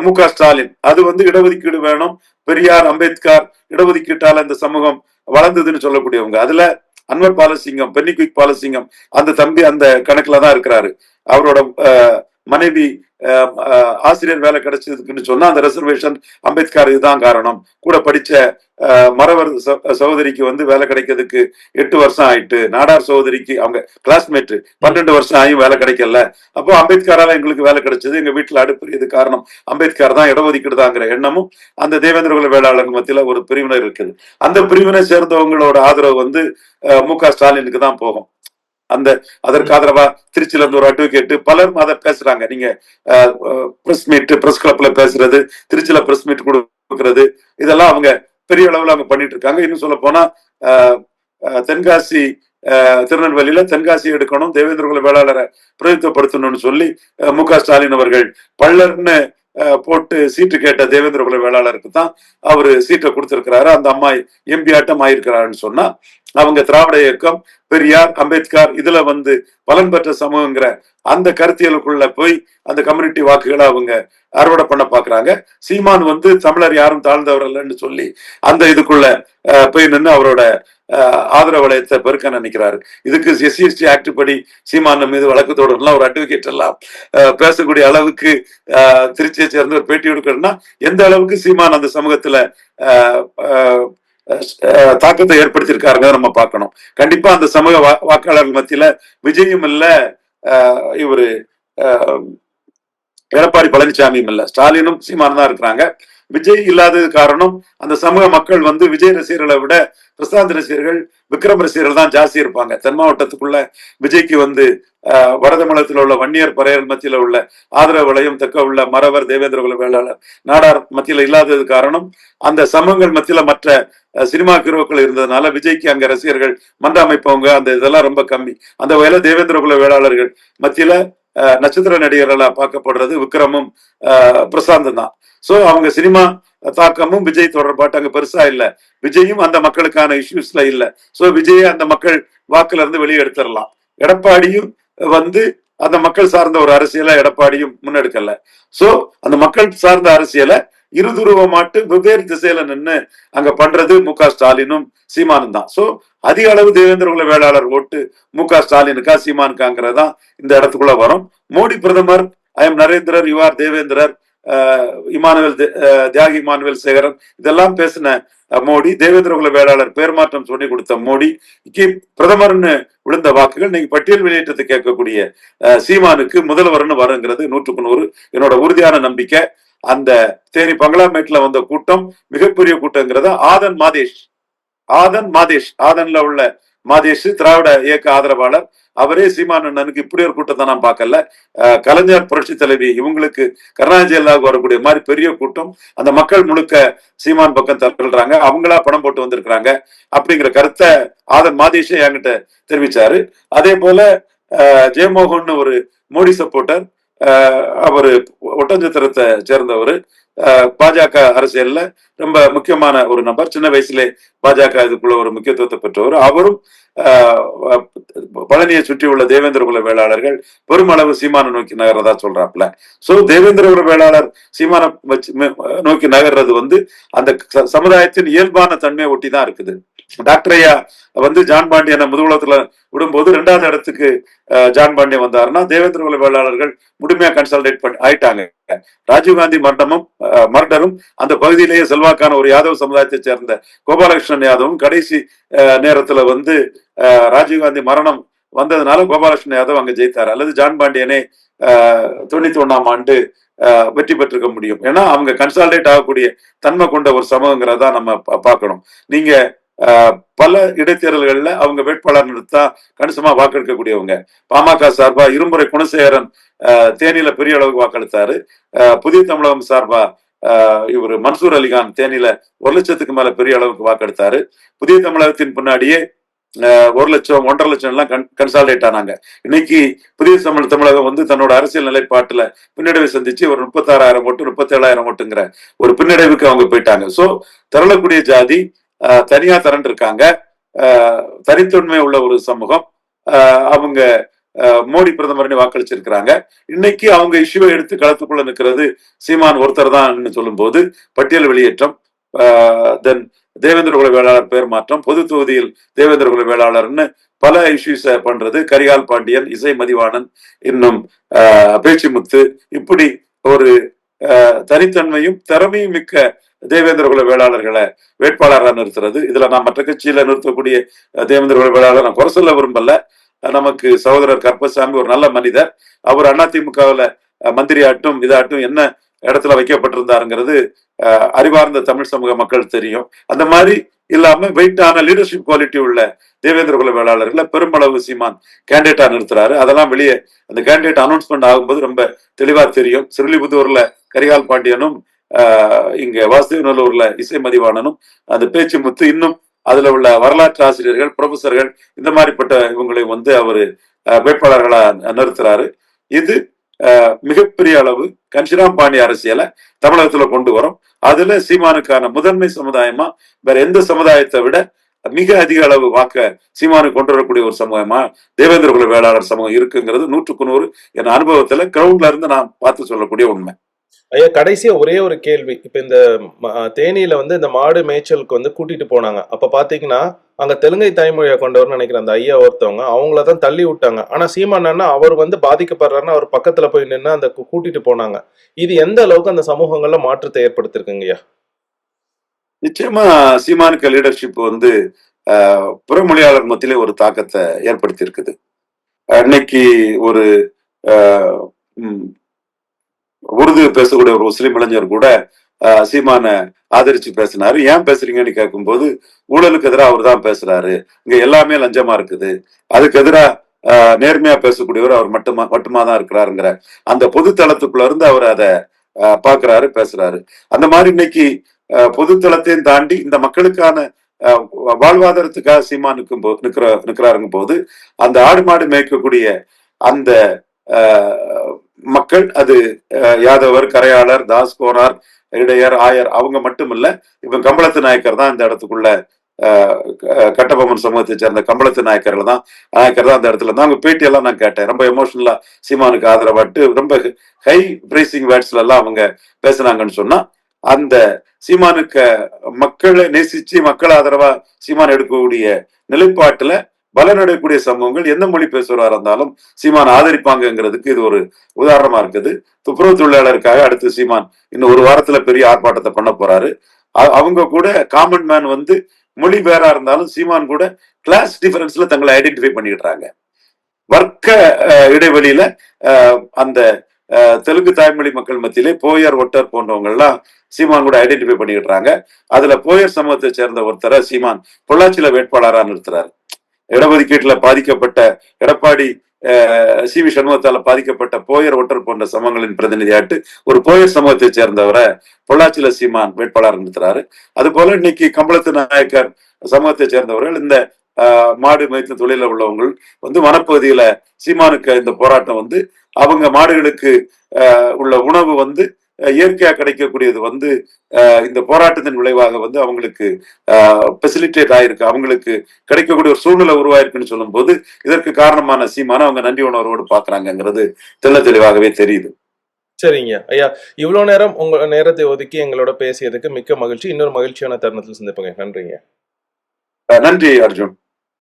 மு க ஸ்டாலின். அது வந்து இடஒதுக்கீடு வேணும். பெரியார் அம்பேத்கர் இடஒதுக்கீட்டால இந்த சமூகம் வளர்ந்ததுன்னு சொல்லக்கூடியவங்க. அதுல அன்வர் பாலசிங்கம் பென்னிக்விக் பாலசிங்கம் அந்த தம்பி அந்த கணக்குல தான் இருக்கிறாரு. அவரோட அஹ், மனைவி ஆசிரியர் வேலை கிடைச்சதுக்குன்னு சொன்னா அந்த ரிசர்வேஷன் அம்பேத்கர் இதுதான் காரணம். கூட படிச்ச அஹ், மறவர் சகோதரிக்கு வந்து வேலை கிடைக்கிறதுக்கு எட்டு வருஷம் ஆயிட்டு நாடார் சகோதரிக்கு அவங்க கிளாஸ்மேட் பன்னெண்டு வருஷம் ஆகியும் வேலை கிடைக்கல. அப்போ அம்பேத்கரால எங்களுக்கு வேலை கிடைச்சது. எங்க வீட்டுல அடுப்பு காரணம். அம்பேத்கர் தான் இடஒதுக்கீடு தாங்கிற எண்ணமும் அந்த தேவேந்திர குல வேளாளர் மத்தியில ஒரு பிரிவினர் இருக்குது. அந்த பிரிவினை சேர்ந்தவங்களோட ஆதரவு வந்து அஹ், மு க ஸ்டாலினுக்கு தான் போகும். அந்த அதற்கு ஆதரவா திருச்சியில இருந்து ஒரு அட்வொகேட் பலரும் அதை பேசுறாங்க. நீங்க பிரஸ் மீட் பிரஸ் கிளப்ல பேசுறது திருச்சியில பிரஸ் மீட் கொடுக்கறது இதெல்லாம் அவங்க பெரிய அளவுல அவங்க பண்ணிட்டு இருக்காங்க. இன்னும் சொல்ல போனா அஹ், தென்காசி திருநெல்வேலியில தென்காசி எடுக்கணும் தேவேந்திர குல வேளாளரை பிரதித்துவப்படுத்தணும்னு சொல்லி மு க ஸ்டாலின் அவர்கள் பள்ளர்னு போட்டு சீட்டு கேட்ட தேவேந்திர குல வேளாளருக்கு தான் அவரு சீட்டை கொடுத்திருக்கிறாரு. அந்த அம்மா எம்பி ஆட்டம் ஆயிருக்கிறாருன்னு சொன்னா அவங்க திராவிட இயக்கம் பெரியார் அம்பேத்கர் இதுல வந்து பலன் பெற்ற சமூகங்கிற அந்த கருத்தியலுக்குள்ள போய் அந்த கம்யூனிட்டி வாக்குகளை அவங்க அறுவடை பண்ண பாக்குறாங்க. சீமான் வந்து தமிழர் யாரும் தாழ்ந்தவர் இல்லைன்னு சொல்லி அந்த இதுக்குள்ள போய் நின்று அவரோட ஆதரவு வளையத்தை பெருக்க நினைக்கிறாரு. இதுக்கு எஸ்சி எஸ்டி ஆக்ட் படி சீமான மீது வழக்கு தொடரலாம் ஒரு அட்வொகேட் எல்லாம் பேசக்கூடிய அளவுக்கு திருச்சியை சேர்ந்த ஒரு பேட்டி எடுக்கணும்னா எந்த அளவுக்கு சீமான் அந்த சமூகத்துல தாக்கத்தை ஏற்படுத்தியிருக்காருங்க நம்ம பார்க்கணும். கண்டிப்பா அந்த சமூக வாக்காளர்கள் மத்தியில விஜயும் இல்ல இவரு எடப்பாடி பழனிசாமியும் இல்ல. ஸ்டாலினும் சீமான் தான் இருக்கிறாங்க. விஜய் இல்லாதது காரணம் அந்த சமூக மக்கள் வந்து விஜய் ரசிகர்களை விட பிரசாந்த் ரசிகர்கள் விக்ரம் ரசிகர்கள் தான் ஜாஸ்தி இருப்பாங்க. தென் மாவட்டத்துக்குள்ள விஜய்க்கு வந்து அஹ், உள்ள வன்னியர் பறையர் மத்தியில உள்ள ஆதரவு வளையம் தக்க உள்ள மறவர் தேவேந்திர குல வேளாளர் நாடார் மத்தியில இல்லாதது காரணம் அந்த சமூகங்கள் மத்தியில மற்ற சினிமா ஹீரோக்கள் இருந்ததுனால விஜய்க்கு அங்க ரசிகர்கள் மன்ற அமைப்பவங்க அந்த இதெல்லாம் ரொம்ப கம்மி. அந்த வகையில தேவேந்திர குல வேளாளர்கள் மத்தியில நட்சத்திர நடிகர்களா பார்க்கப்படுறது விக்ரமும் பிரசாந்தம் பிரசாந்தும் தான். சோ அவங்க சினிமா தாக்கமும் விஜய் தொடர்பாட்டு அங்க பெருசா இல்ல. விஜயும் அந்த மக்களுக்கான இஷ்யூஸ்ல இல்ல. சோ விஜயை அந்த மக்கள் வாக்குல இருந்து வெளியே எடுத்துடலாம். எடப்பாடியும் வந்து அந்த மக்கள் சார்ந்த ஒரு அரசியலை எடப்பாடியும் முன்னெடுக்கல. சோ அந்த மக்கள் சார்ந்த அரசியலை இருதுருவமாட்டு வெவ்வேறு திசையில நின்னு அங்க பண்றது மு க ஸ்டாலினும் சீமானும் தான். சோ அதிக அளவு தேவேந்திர குல வேளாளர் ஓட்டு மு க ஸ்டாலினுக்கா சீமானுக்காங்கிறதா இந்த இடத்துக்குள்ள வரும். மோடி பிரதமர் ஐ எம் நரேந்திரர் யுவார் தேவேந்திரர் அஹ், இமானுவேல் தியாகி இமானுவேல் சேகரன் இதெல்லாம் பேசின மோடி தேவேந்திர குல வேளாளர் பேர் மாற்றம் சொல்லி கொடுத்த மோடிக்கு பிரதமர்னு விழுந்த வாக்குகள் நீங்க பட்டியல் வெளியேற்றத்தை கேட்கக்கூடிய அஹ், சீமானுக்கு முதல்வர்னு வருங்கிறது நூற்றுக்கு நூறு. என்னோட உறுதியான நம்பிக்கை. அந்த தேனி பங்களாமேட்ல வந்த கூட்டம் மிகப்பெரிய கூட்டங்கிறத ஆதன் மாதேஷ். ஆதன் மாதேஷ். ஆதன்ல உள்ள மாதேஷ் திராவிட இயக்க ஆதரவாளர். அவரே சீமானண்ணனுக்கு இப்படி ஒரு கூட்டத்தை நான் பார்க்கல. அஹ் கலைஞர் புரட்சி தலைவி இவங்களுக்கு கருணாநிதி ஜெயலலிதாவுக்கு வரக்கூடிய மாதிரி பெரிய கூட்டம். அந்த மக்கள் முழுக்க சீமான் பக்கம் தள்ளுறாங்க. அவங்களா பணம் போட்டு வந்திருக்கிறாங்க அப்படிங்கிற கருத்தை ஆதன் மாதேஷே என்கிட்ட தெரிவிச்சாரு. அதே போல அஹ் ஜெயமோகன் ஒரு மோடி சப்போர்ட்டர். அவர் ஒட்டஞ்சத்திரத்தை சேர்ந்தவர். பாஜக அரசியல்ல ரொம்ப முக்கியமான ஒரு நபர். சின்ன வயசுலே பாஜக இதுக்குள்ள ஒரு முக்கியத்துவத்தை பெற்றவர். அவரும் ஆஹ், பழனியை சுற்றியுள்ள தேவேந்திர குல வேளாளர்கள் பெருமளவு சீமான நோக்கி நகர்றதா சொல்றாப்ல சோ தேவேந்திர குல வேளாளர் சீமான நோக்கி நகர்றது வந்து அந்த சமுதாயத்தின் இயல்பான தன்மையை ஒட்டி தான் இருக்குது. டாக்டர் ஐயா வந்து ஜான் பாண்டியனை முதுகுலத்துல விடும்போது ரெண்டாவது இடத்துக்கு ஜான் பாண்டியன் வந்தாருன்னா தேவேந்திர குல வேளாளர்கள் முழுமையா கன்சல்டேட் பண்ணி ஆயிட்டாங்க. ராஜீவ்காந்தி மரணமும் மர்டரும் அந்த பகுதியிலேயே செல்வாக்கான ஒரு யாதவ சமுதாயத்தை சேர்ந்த கோபாலகிருஷ்ணன் யாதவும் கடைசி நேரத்துல வந்து ராஜீவ்காந்தி மரணம் வந்ததுனால கோபாலகிருஷ்ணன் யாதவ் அங்க ஜெயித்தார். அல்லது ஜான் பாண்டியனே தொண்ணூத்தி ஒண்ணாம் ஆண்டு வெற்றி பெற்றிருக்க முடியும். ஏன்னா அவங்க கன்சால்டேட் ஆகக்கூடிய தன்மை கொண்ட ஒரு சமூகங்கிறதா நம்ம பார்க்கணும். நீங்க பல இடைத்தேர்தல்களில் அவங்க வேட்பாளர் நிறுத்தா கணிசமா வாக்கெடுக்கக்கூடியவங்க பாமக சார்பா இருமுறை குணசேகரன் தேனியில பெரிய அளவுக்கு வாக்களித்தாரு. அஹ், புதிய தமிழகம் சார்பா அஹ், இவர் மன்சூர் அலிகான் தேனியில ஒரு லட்சத்துக்கு மேல பெரிய அளவுக்கு வாக்கெடுத்தாரு புதிய தமிழகத்தின் பின்னாடியே ஒரு லட்சம் ஒன்றரை லட்சம் எல்லாம் கன் கன்சால்டேட் ஆனாங்க. இன்னைக்கு புதிய தமிழ் தமிழகம் வந்து தன்னோட அரசியல் நிலைப்பாட்டுல பின்னடைவை சந்திச்சு ஒரு முப்பத்தாறாயிரம் ஓட்டு முப்பத்தேழாயிரம் ஓட்டுங்கிற ஒரு பின்னடைவுக்கு அவங்க போயிட்டாங்க. சோ திரளக்கூடிய ஜாதி அஹ், தனியா திரண்டு இருக்காங்க. தனித்தன்மை உள்ள ஒரு சமூகம். அவங்க மோடி பிரதமர்னு வாக்களிச்சிருக்கிறாங்க. இன்னைக்கு அவங்க இஷ்யூவை எடுத்து களத்துக்குள்ள நிற்கிறது சீமான் ஒருத்தர் தான் சொல்லும்போது பட்டியல் வெளியேற்றம் தென் தேவேந்திர குல வேளாளர் பேர் மாற்றம் பொது தொகுதியில் தேவேந்திர குல வேளாளர்னு பல இஷ்யூஸ் பண்றது. கரிகால் பாண்டியன் இசை மதிவாணன் இன்னும் ஆஹ், பேச்சிமுத்து இப்படி ஒரு தனித்தன்மையும் திறமையும் மிக்க தேவேந்திர குல வேளாளர்களை வேட்பாளராக நிறுத்துறது. இதுல நான் மற்ற கட்சியில நிறுத்தக்கூடிய தேவேந்திர குல வேளாளர் நான் குறை சொல்ல விரும்பல. நமக்கு சகோதரர் கற்பசாமி ஒரு நல்ல மனிதர். அவர் அதிமுகவில் மந்திரி ஆட்டும் இதாட்டும் என்ன இடத்துல வைக்கப்பட்டிருந்தாருங்கிறது அறிவார்ந்த தமிழ் சமூக மக்கள் தெரியும். அந்த மாதிரி இல்லாம வெயிட்டான லீடர்ஷிப் குவாலிட்டி உள்ள தேவேந்திர குல வேளாளர்களை பெருமளவு சீமான் கேண்டிடேட்டா நிறுத்துறாரு. அதெல்லாம் வெளியே அந்த கேண்டிடேட் அனௌன்ஸ்மெண்ட் ஆகும்போது ரொம்ப தெளிவா தெரியும். சிறுலிபுத்தூர்ல கரிகால் பாண்டியனும் ஆஹ், இங்க வாசுதேவநல்லூர்ல இசை மதிவாணனும் அந்த பேச்சு முத்து இன்னும் அதுல உள்ள வரலாற்று ஆசிரியர்கள் ப்ரொஃபசர்கள் இந்த மாதிரிப்பட்ட இவங்களை வந்து அவரு ஆஹ், வேட்பாளர்களா நிறுத்துறாரு. இது மிகப்பெரிய அளவு கன்ஷிராம் பாண்டி அரசியலை தமிழகத்துல கொண்டு வரும். அதுல சீமானுக்கான முதன்மை சமுதாயமா வேற எந்த சமுதாயத்தை விட மிக அதிக அளவு வாக்க சீமானு கொண்டு வரக்கூடிய ஒரு சமூகமா தேவேந்திர குல வேளாளர் சமூகம் இருக்குங்கிறது நூற்றுக்கு நூறு என் அனுபவத்துல கிரவுண்ட்ல இருந்து நான் பார்த்து சொல்லக்கூடிய உண்மை. ஐயா கடைசியா ஒரே ஒரு கேள்வி. இப்ப இந்த தேனியில வந்து இந்த மாடு மேய்ச்சலுக்கு வந்து கூட்டிட்டு போனாங்க. அப்ப பாத்தீங்கன்னா அங்கே தெலுங்கை தாய்மொழியை கொண்டவர்னு நினைக்கிற அந்த ஐயா ஒருத்தவங்க அவங்கள தான் தள்ளி விட்டாங்க. ஆனா சீமான் அவர் வந்து பாதிக்கப்படுறாருன்னு அவர் பக்கத்துல போய் நின்று அந்த கூட்டிட்டு போனாங்க. இது எந்த அளவுக்கு அந்த சமூகங்கள்ல மாற்றத்தை ஏற்படுத்திருக்குங்க ஐயா? நிச்சயமா சீமானுக்கு லீடர்ஷிப் வந்து ஆஹ், புறமொழியாளர் மத்தியிலே ஒரு தாக்கத்தை ஏற்படுத்தி இருக்குது அன்னைக்கு ஒரு ஆஹ், உருது பேசக்கூடிய ஒரு முஸ்லீம் இளைஞர் கூட சீமான ஆதரிச்சு பேசினாரு. ஏன் பேசுறீங்கன்னு கேட்கும்போது ஊழலுக்கு எதிராக அவர் தான் பேசுறாரு. இங்க எல்லாமே லஞ்சமா இருக்குது. அதுக்கு எதிராக நேர்மையா பேசக்கூடியவர் அவர் மட்டுமா மட்டுமா தான் இருக்கிறாருங்கிற அந்த பொது தளத்துக்குள்ள இருந்து அவர் அதை பாக்குறாரு பேசுறாரு. அந்த மாதிரி இன்னைக்கு ஆஹ், பொது தளத்தையும் தாண்டி இந்த மக்களுக்கான வாழ்வாதாரத்துக்காக சீமா நிற்கும் போது நிக்கிற நிற்கிறாருங்க போது அந்த ஆடு மாடு மேய்க்கக்கூடிய அந்த ஆஹ், மக்கள் அது யாதவர் கரையாளர் தாஸ் கோனார் இடையர் ஆயர் அவங்க மட்டும் இல்லை இப்ப கம்பளத்து நாயக்கர் தான் இந்த இடத்துக்குள்ள கட்டபொம்மன் சமூகத்தை சேர்ந்த கம்பளத்து நாயக்கர்கள் தான் நாயக்கர் தான் அந்த இடத்துல தான் அவங்க பேட்டியெல்லாம் நான் கேட்டேன். ரொம்ப எமோஷனலா சீமானுக்கு ஆதரவாட்டு ரொம்ப ஹை பிரைசிங் வேர்ட்ஸ்ல எல்லாம் அவங்க பேசுனாங்கன்னு சொன்னா அந்த சீமானுக்கு மக்களை நேசிச்சு மக்கள் ஆதரவா சீமான் எடுக்கக்கூடிய நிலைப்பாட்டுல பலனடையக்கூடிய சமூகங்கள் எந்த மொழி பேசுறவரா இருந்தாலும் சீமான் ஆதரிப்பாங்கங்கிறதுக்கு இது ஒரு உதாரணமா இருக்குது. துப்புரவு தொழிலாளருக்காக அடுத்து சீமான் இன்னும் ஒரு வாரத்துல பெரிய ஆர்ப்பாட்டத்தை பண்ண போறாரு. அவங்க கூட காமன் மேன் வந்து மொழி வேறா இருந்தாலும் சீமான் கூட கிளாஸ் டிஃபரன்ஸ்ல தங்களை ஐடென்டிஃபை பண்ணிக்கிட்டாங்க. வர்க்க இடைவெளியில அந்த தெலுங்கு தாய்மொழி மக்கள் மத்தியிலே போயர் ஒட்டர் போன்றவங்கள்லாம் சீமான் கூட ஐடென்டிஃபை பண்ணிக்கிட்டாங்க. அதுல போயர் சமூகத்தை சேர்ந்த ஒருத்தரை சீமான் பொள்ளாச்சியில வேட்பாளரா நிறுத்துறாரு. இடஒதுக்கீட்டுல பாதிக்கப்பட்ட எடப்பாடி சி வி சண்முகத்தால பாதிக்கப்பட்ட போயர் ஒட்டர் போன்ற சமங்களின் பிரதிநிதியாட்டு ஒரு போயர் சமூகத்தை சேர்ந்தவரை பொள்ளாச்சியில சீமான் வேட்பாளர் நிறுத்துறாரு. அது போல இன்னைக்கு கம்பளத்து நாயக்கர் சமூகத்தை சேர்ந்தவர்கள் இந்த ஆஹ், மாடு மேய்த்து தொழில உள்ளவங்க வந்து வனப்பகுதியில சீமானுக்கு இந்த போராட்டம் வந்து அவங்க மாடுகளுக்கு ஆஹ், உள்ள உணவு வந்து அஹ், இயற்கையா கிடைக்கக்கூடியது வந்து இந்த போராட்டத்தின் விளைவாக வந்து அவங்களுக்கு ஃபெசிலிட்டேட் ஆயிருக்கு. அவங்களுக்கு கிடைக்கக்கூடிய ஒரு சூழ்நிலை உருவாயிருக்குன்னு சொல்லும்போது இதற்கு காரணமான சீமான அவங்க நன்றி உணர்வோடு பாக்குறாங்கங்கிறது தெள்ள தெளிவாகவே தெரியுது. சரிங்க. ஐயா இவ்வளவு நேரம் உங்க நேரத்தை ஒதுக்கி எங்களோட பேசியதுக்கு மிக்க மகிழ்ச்சி. இன்னொரு மகிழ்ச்சியான தருணத்தில் சந்திப்போங்க. நன்றிங்க. நன்றி அர்ஜுன்.